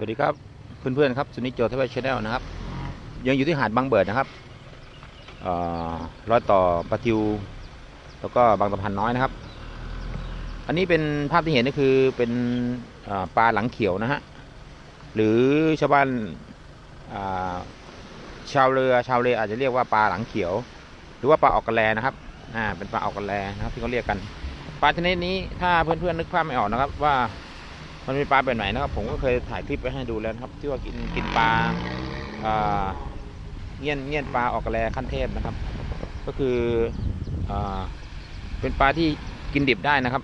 วัสดีครับเพื่อนๆครับสุนิจโจทวีชแนลนะครับ ยังอยู่ที่หาดบางเบิดนะครับเอ่อร้อยต่อปลาทิว แล้วก็บางสะพานน้อยนะครับ อันนี้เป็นภาพที่เห็นก็คือเป็นปลาหลังเขียวนะฮะหรือชาวบ้านาชาวเรือชาวเรืออาจจะเรียกว่าปลาหลังเขียว หรือว่าปลาออกกระแลนะครับอ่าเป็นปลาออกกระแลนะครับที่เขาเรียกกัน ปลาชนิดนี้ถ้าเพื่อนๆนึกภาพไม่ออกนะครับว่า มันเป็นปลาแบบไหนนะครับ ผมก็เคยถ่ายคลิปไปให้ดูแล้วนะครับ ที่ว่ากินกินปลาเงี้ยนเงี้ยนปลาออกกระแลขั้นเทพนะครับ ก็คืออเป็นปลาที่กินดิบได้นะครับ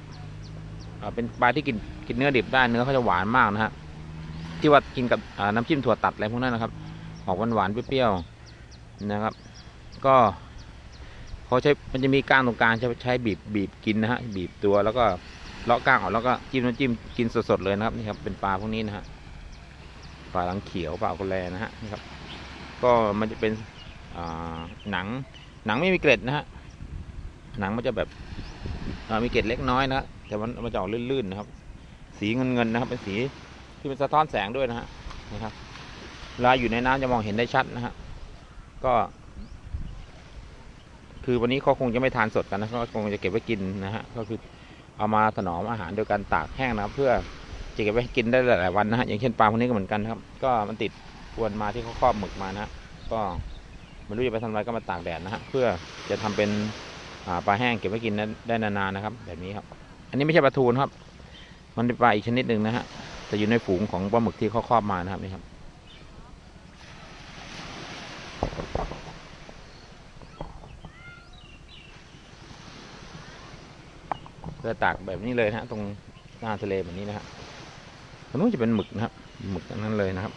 เป็นปลาที่กินกินเนื้อดิบได้เนื้อเขาจะหวานมากนะฮะที่ว่ากินกับน้ำจิ้มถั่วตัดอะไรพวกนั้นนะครับ ออกหวานหวานเปรี้ยวๆนะครับ ก็เขาใช้มันจะมีก้างตรงกลางใช้ใช้บีบบีบกินนะฮะบีบตัวแล้วก็ เลาะก้างออกแล้วก็จิ้มน้ำจิ้มกินสดๆเลยนะครับนี่ครับเป็นปลาพวกนี้นะฮะปลาหลังเขียวปลาอกแลนะฮะนี่ครับ ก็มันจะเป็นหนังหนังไม่มีเกล็ดนะฮะหนังมันจะแบบมีเกล็ดเล็กน้อยนะฮะแต่มันมันจะออกลื่นๆนะครับ สีเงินๆนะครับ เป็นสีที่เป็นสะท้อนแสงด้วยนะฮะนะครับเวลาอยู่ในน้ำจะมองเห็นได้ชัดนะฮะก็ คือวันนี้เขาคงจะไม่ทานสดกันนะเขาคงจะเก็บไว้กินนะฮะก็คือ เอามาถนอมอาหารโดยการตากแห้งนะครับ เพื่อจะเก็บไว้กินได้หลายๆวันนะฮะอย่างเช่นปลาพวกนี้ก็เหมือนกันครับ ก็มันติดอวนมาที่เขาครอบหมึกมานะ ก็ไม่รู้จะไปทำอะไรก็มาตากแดดนะฮะเพื่อจะทำเป็นปลาแห้งเก็บไว้กินได้นานๆนะครับ แบบนี้ครับ อันนี้ไม่ใช่ปลาทูนะครับ มันเป็นปลาอีกชนิดหนึ่งนะฮะแต่อยู่ในฝูงของปลาหมึกที่เขาครอบมานะครับนี่ครับ อตากแบบนี้เลยนะฮะตรงหน้าทะเลแบบนี้นะฮะตรงนู้นจะเป็นหมึกนะครับหมึกนั้นเลยนะครับ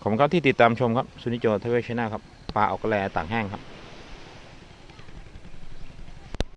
ขอบคุณครับที่ติดตามชมครับสุนิโจทเวชนาครับปลาออกกระแลตากแห้งครับ